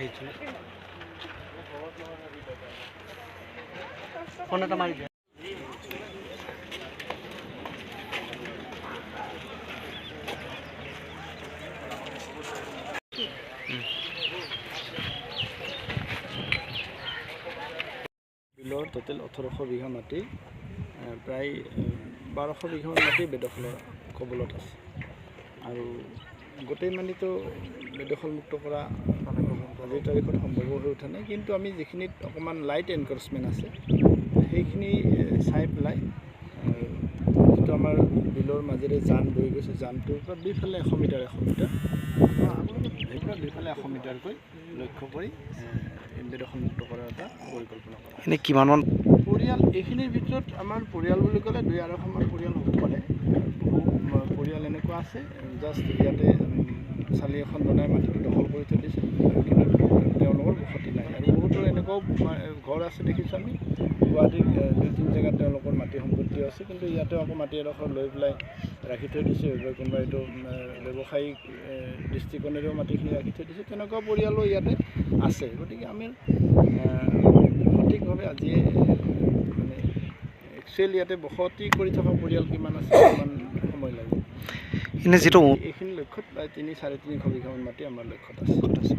এটা বিলৰ টোটেল ওঠৰশ বিঘা মাটি প্ৰায় বাৰশ বিঘা মাটি বেদখলৰ কবলত আছে। আৰু গোটেই মাটিটো বেদখলমুক্ত কৰা আজিৰ তাৰিখত সম্ভৱ হৈ উঠা নাই। কিন্তু আমি যিখিনিত অকণমান লাইট এনক্ৰচমেণ্ট আছে সেইখিনি চাই পেলাই যিটো আমাৰ বিলৰ মাজেৰে জান বৈ গৈছে জানটোৰ পৰা দুইফালে এশ মিটাৰ এশ মিটাৰ। দুইফালে এশ মিটাৰকৈ লক্ষ্য কৰি বেদখলমুক্ত কৰাৰ এটা পৰিকল্পনা কৰা এনেই কিমানমান পৰিয়াল এইখিনিৰ ভিতৰত আমাৰ পৰিয়াল বুলি ক'লে দুই আঢ়ৈশমান পৰিয়াল হ'ব পাৰে। বহু পৰিয়াল এনেকুৱা আছে জাষ্ট ইয়াতে চালি এখন বনাই মাটিটো দখল কৰি থৈ দিছে। কিন্তু তেওঁলোকৰ বসতি নাই। আৰু বহুতো এনেকুৱাও ঘৰ আছে দেখিছোঁ আমি। গুৱাহাটীৰ দুই তিনি জেগাত তেওঁলোকৰ মাটি সম্পত্তি আছে। কিন্তু ইয়াতে আকৌ মাটি এডোখৰ লৈ পেলাই ৰাখি থৈ দিছে। এইবাৰ কোনোবা এইটো ব্যৱসায়িক দৃষ্টিকোণেৰেও মাটিখিনি ৰাখি থৈ দিছে। তেনেকুৱা পৰিয়ালো ইয়াতে আছে। গতিকে আমি সঠিকভাৱে আজিয়ে মানে একচুৱেলি ইয়াতে বসতি কৰি থকা পৰিয়াল কিমান আছে কিমান সময় লাগে এনেই যিটো এইখিনি লক্ষ্যত প্ৰায় তিনি চাৰে তিনিশ বিঘামান মাটি আমাৰ লক্ষ্যত আছে।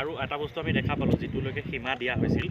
আৰু এটা বস্তু আমি দেখা পালোঁ যিটোলৈকে সীমা দিয়া হৈছিল।